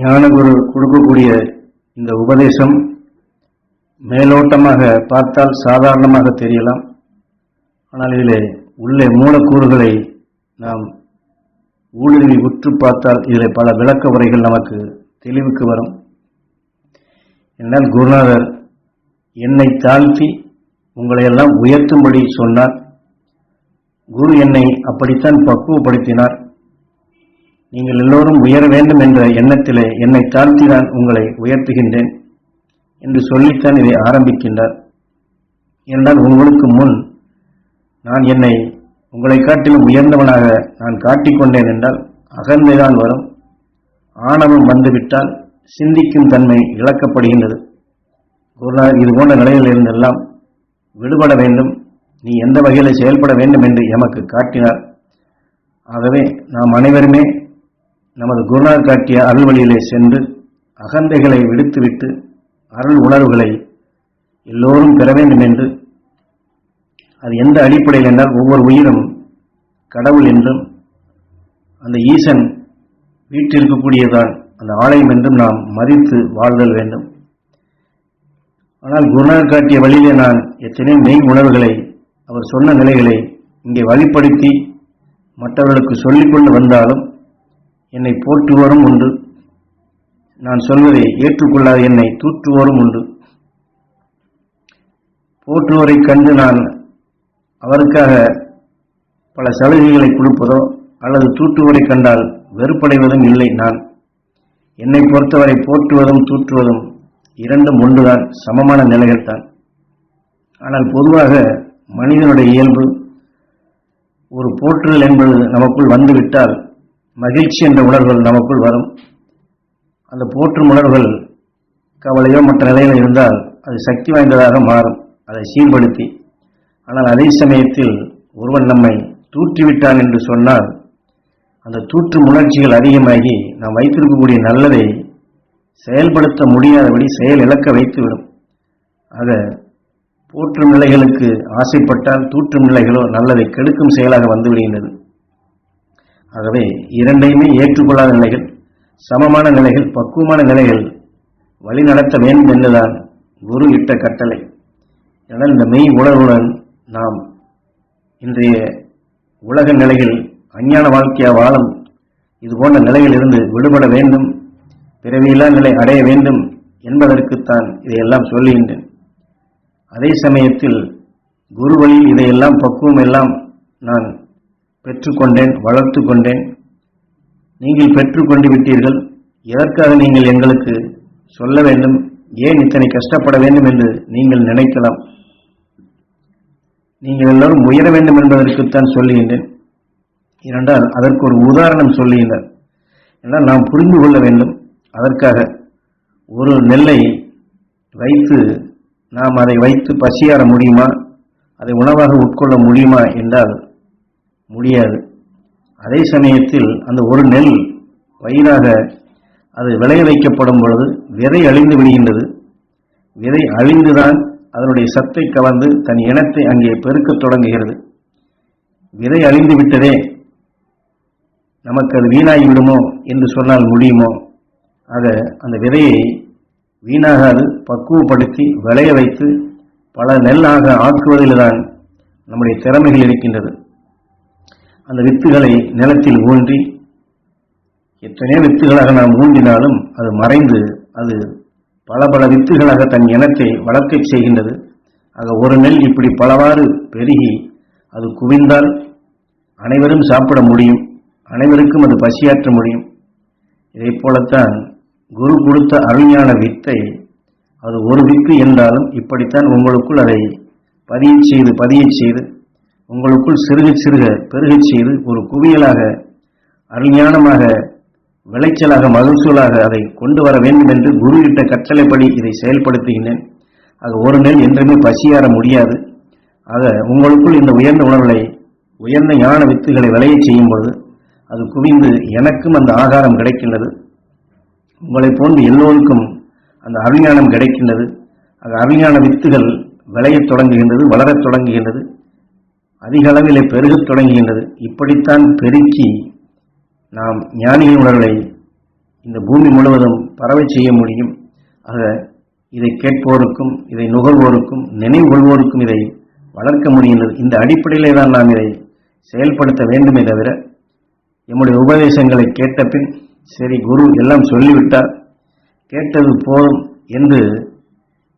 ஞானகுரு கொடுக்கக்கூடிய இந்த உபதேசம் மேலோட்டமாக பார்த்தால் சாதாரணமாக தெரியலாம். ஆனால் இதிலே உள்ளே மூலக்கூறுகளை நாம் ஊழலில் உற்று பார்த்தால் இதில் பல விளக்க உரைகள் நமக்கு தெளிவுக்கு வரும். என்னால் குருநாதர் என்னை தாழ்த்தி உங்களையெல்லாம் உயர்த்தும்படி சொன்னார். குரு என்னை அப்படித்தான் பக்குவப்படுத்தினார். நீங்கள் எல்லோரும் உயர வேண்டும் என்ற எண்ணத்திலே என்னை தாழ்த்தி நான் உங்களை உயர்த்துகின்றேன் என்று சொல்லித்தான் இதை ஆரம்பிக்கின்றார். என்றால் உங்களுக்கு முன் நான் என்னை உங்களை காட்டிலும் உயர்ந்தவனாக நான் காட்டிக்கொண்டேன் என்றால் அகந்தைதான் வரும். ஆணவம் வந்துவிட்டால் சிந்திக்கும் தன்மை இழக்கப்படுகின்றது. குருநாதர் இது போன்ற நிலையில் இருந்தெல்லாம் விடுபட வேண்டும். நீ எந்த வகையில் செயல்பட வேண்டும் என்று எமக்கு காட்டினார். ஆகவே நாம் அனைவருமே நமது குருநாதர் காட்டிய அருள் வழியிலே சென்று அகந்தைகளை விடுத்துவிட்டு அருள் உணர்வுகளை எல்லோரும் பெற வேண்டும் என்று அது எந்த அடிப்படையில் என்றால் ஒவ்வொரு உயிரும் கடவுள் என்றும் அந்த ஈசன் வீட்டில் இருக்கக்கூடியதான் அந்த ஆலயம் என்றும் நாம் மதித்து வாழ்தல் வேண்டும். ஆனால் குருநாதர் காட்டிய வழியிலே நான் எத்தனையோ மெய் உணர்வுகளை அவர் சொன்ன நிலைகளை இங்கே வழிப்படுத்தி மற்றவர்களுக்கு சொல்லிக்கொண்டு வந்தாலும் என்னை போற்றுவோரும் உண்டு. நான் சொல்வதை ஏற்றுக்கொள்ளாத என்னை தூற்றுவோரும் உண்டு. போற்றுவோரை கண்டு நான் அவருக்காக பல சலுகைகளை கொடுப்பதோ அல்லது தூற்றுவோரை கண்டால் வெறுப்படைவதும் இல்லை நான். என்னை பொறுத்தவரை போற்றுவதும் தூற்றுவதும் இரண்டும் ஒன்றுதான் சமமான நிலைகள் தான் ஆனால் பொதுவாக மனிதனுடைய இயல்பு ஒரு போற்றுதல் என்பது நமக்குள் வந்துவிட்டால் மகிழ்ச்சி என்ற உணர்வுகள் நமக்குள் வரும். அந்த போற்றும் உணர்வுகள் கவலையோ மற்ற நிலையில் இருந்தால் அது சக்தி வாய்ந்ததாக மாறும். அதை சீர்படுத்தி. ஆனால் அதே சமயத்தில் ஒருவன் நம்மை தூற்றிவிட்டான் என்று சொன்னால் அந்த தூற்றும் உணர்ச்சிகள் அதிகமாகி நாம் வைத்திருக்கக்கூடிய நல்லதை செயல்படுத்த முடியாதபடி செயல் இழக்க வைத்துவிடும். ஆக போற்றும் நிலைகளுக்கு ஆசைப்பட்டால் தூற்றும் நிலைகளோ நல்லதை கெடுக்கும் செயலாக வந்துவிடுகின்றது ஆகவே இரண்டையுமே ஏற்றுக்கொள்ளாத நிலைகள் சமமான நிலைகள் பக்குவமான நிலைகள் வழி நடத்த வேண்டும் என்றுதான் குரு இட்ட கட்டளை. ஆனால் இந்த மெய் உணர்வுடன் நாம் இன்றைய உலக நிலையில் அஞ்ஞான வாழ்க்கையா வாழும் இது போன்ற நிலையில் இருந்து விடுபட வேண்டும் பிறவியில்லா நிலை அடைய வேண்டும் என்பதற்குத்தான் இதையெல்லாம் சொல்லுகின்றேன். அதே சமயத்தில் குரு வழியில் இதையெல்லாம் பக்குவம் எல்லாம் நான் பெற்றுக்கொண்டேன் வளர்த்து கொண்டேன். நீங்கள் பெற்றுக்கொண்டு விட்டீர்கள். எதற்காக நீங்கள் எங்களுக்கு சொல்ல வேண்டும்? ஏன் இத்தனை கஷ்டப்பட வேண்டும் என்று நீங்கள் நினைக்கலாம். நீங்கள் எல்லோரும் உயர வேண்டும் என்பதற்குத்தான் சொல்லுகின்றேன். ஏனென்றால் அதற்கு ஒரு உதாரணம் சொல்லுகின்றார். என்றால் நாம் புரிந்து கொள்ள வேண்டும். அதற்காக ஒரு நெல்லை வைத்து நாம் அதை வைத்து பசியாற முடியுமா? அதை உணவாக உட்கொள்ள முடியுமா? என்றால் முடியாது. அதே சமயத்தில் அந்த ஒரு நெல் பயிராக அது விளைய வைக்கப்படும் பொழுது விதை அழிந்து விடுகின்றது. விதை அழிந்துதான் அதனுடைய சத்தை கலந்து தன் இனத்தை அங்கே பெருக்கத் தொடங்குகிறது. விதை அழிந்து விட்டதே நமக்கு அது வீணாகி விடுமோ என்று சொன்னால் முடியுமோ? ஆக அந்த விதையை வீணாகாது பக்குவப்படுத்தி விளைய வைத்து பல நெல்லாக ஆக்குவதில்தான் நம்முடைய திறமைகள் இருக்கின்றது. அந்த வித்துகளை நிலத்தில் ஊன்றி எத்தனையோ வித்துகளாக நாம் ஊன்றினாலும் அது மறைந்து அது பல பல வித்துகளாக தன் இனத்தை வளர்க்கச் செய்கின்றது. ஆக ஒரு நெல் இப்படி பலவாறு பெருகி அது குவிந்தால் அனைவரும் சாப்பிட முடியும் அனைவருக்கும் அது பசியாற்ற முடியும். இதை போலத்தான் குரு கொடுத்த அருஞான வித்தை அது ஒரு வித்து என்றாலும் இப்படித்தான் உங்களுக்குள் அதை பதியச் செய்து பதியச் செய்து உங்களுக்குள் சிறுக சிறுக பெருகச் செய்து ஒரு குவியலாக அருஞானமாக விளைச்சலாக மகசூலாக அதை கொண்டு வர வேண்டும் என்று குரு இட்ட கட்டளைப்படி இதை செயல்படுத்துகின்றேன். ஆக ஒரு நெல் என்றுமே பசியாற முடியாது. ஆக உங்களுக்குள் இந்த உயர்ந்த உணர்வுகளை உயர்ந்த ஞான வித்துகளை விளையச் செய்யும் பொழுது அது குவிந்து எனக்கும் அந்த ஆகாரம் கிடைக்கின்றது. உங்களை போன்று எல்லோருக்கும் அந்த அவிஞானம் கிடைக்கின்றது. அந்த அவிஞான வித்துகள் விளையத் தொடங்குகின்றது வளரத் தொடங்குகின்றது. அதிக அளவிலே பெருகத் தொடங்குகின்றது இப்படித்தான் பெருக்கி நாம் ஞானியின் உணர்வை இந்த பூமி முழுவதும் பரவை செய்ய முடியும். ஆக இதை கேட்போருக்கும் இதை நுகர்வோருக்கும் நினைவு கொள்வோருக்கும் இதை வளர்க்க முடிகின்றது. இந்த அடிப்படையிலே தான் நாம் இதை செயல்படுத்த வேண்டுமே தவிர எம்முடைய உபதேசங்களை கேட்ட பின் சரி குரு எல்லாம் சொல்லிவிட்டார் கேட்டது போதும் என்று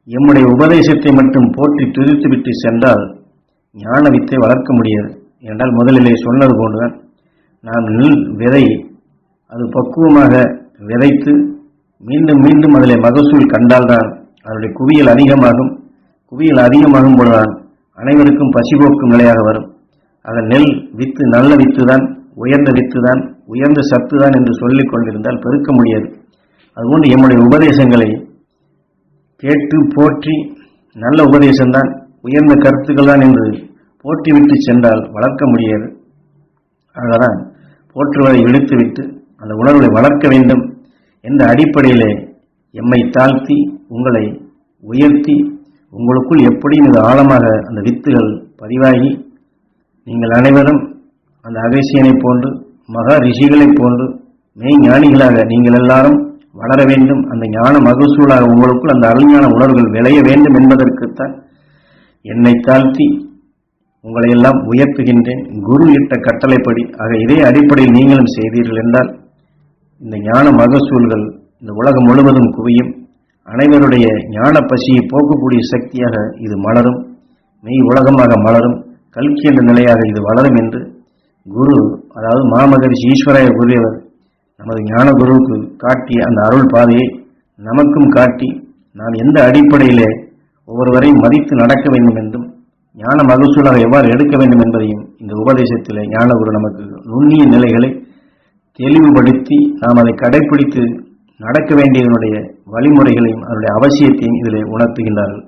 எம்முடைய உபதேசத்தை மட்டும் போற்றி துதித்துவிட்டு சென்றால் ஞான வித்தை வளர்க்க முடியாது. என்றால் முதலிலே சொன்னது போன்றுதான் நாம் நெல் விதை அது பக்குவமாக விதைத்து மீண்டும் மீண்டும் அதில் மகசூல் கண்டால்தான் அதனுடைய குவியல் அதிகமாகும். குவியல் அதிகமாகும் பொழுதுதான் அனைவருக்கும் பசிபோக்கும் நிலையாக வரும். அதன் நெல் வித்து நல்ல வித்து தான் உயர்ந்த வித்து தான் உயர்ந்த சத்து தான் என்று சொல்லிக் கொண்டிருந்தால் பெருக்க முடியாது. அதுபோன்று எம்முடைய உபதேசங்களை கேட்டு போற்றி நல்ல உபதேசம்தான் உயர்ந்த கருத்துக்கள் தான் என்று போட்டிவிட்டு சென்றால் வளர்க்க முடியாது. ஆகதான் போற்றுவதை இழுத்துவிட்டு அந்த உணர்வை வளர்க்க வேண்டும் என்ற அடிப்படையிலே எம்மை தாழ்த்தி உங்களை உயர்த்தி உங்களுக்குள் எப்படியும் இது ஆழமாக அந்த வித்துகள் பதிவாகி நீங்கள் அனைவரும் அந்த அகசியனை போன்று மகா ரிஷிகளைப் போன்று மெய் ஞானிகளாக நீங்கள் எல்லாரும் வளர வேண்டும். அந்த ஞான மகசூலாக உங்களுக்குள் அந்த அருஞான உணர்வுகள் விளைய வேண்டும் என்பதற்குத்தான் என்னை தாழ்த்தி உங்களை எல்லாம் உயர்த்துகின்றேன். குரு இட்ட கட்டளைப்படி ஆக இதே அடிப்படையில் நீங்களும் செய்தீர்கள் என்றால் இந்த ஞான மகசூல்கள் இந்த உலகம் முழுவதும் குவியும். அனைவருடைய ஞான பசியை போக்கக்கூடிய சக்தியாக இது மலரும். மெய் உலகமாக மலரும். கல்கி என்ற நிலையாக இது வளரும் என்று குரு அதாவது மாமகரிஷி ஈஸ்வராய குருவர் நமது ஞான குருவுக்கு காட்டிய அந்த அருள் பாதையை நமக்கும் காட்டி நாம் எந்த அடிப்படையிலே ஒவ்வொருவரையும் மதித்து நடக்க வேண்டும் என்றும் ஞான மகசூலாக எவ்வாறு எடுக்க வேண்டும் என்பதையும் இந்த உபதேசத்திலே ஞானகுரு நமக்கு நுண்ணிய நிலைகளை தெளிவுபடுத்தி நாம் அதை கடைபிடித்து நடக்க வேண்டியதனுடைய வழிமுறைகளையும் அதனுடைய அவசியத்தையும் இதில் உணர்த்துகின்றார்கள்.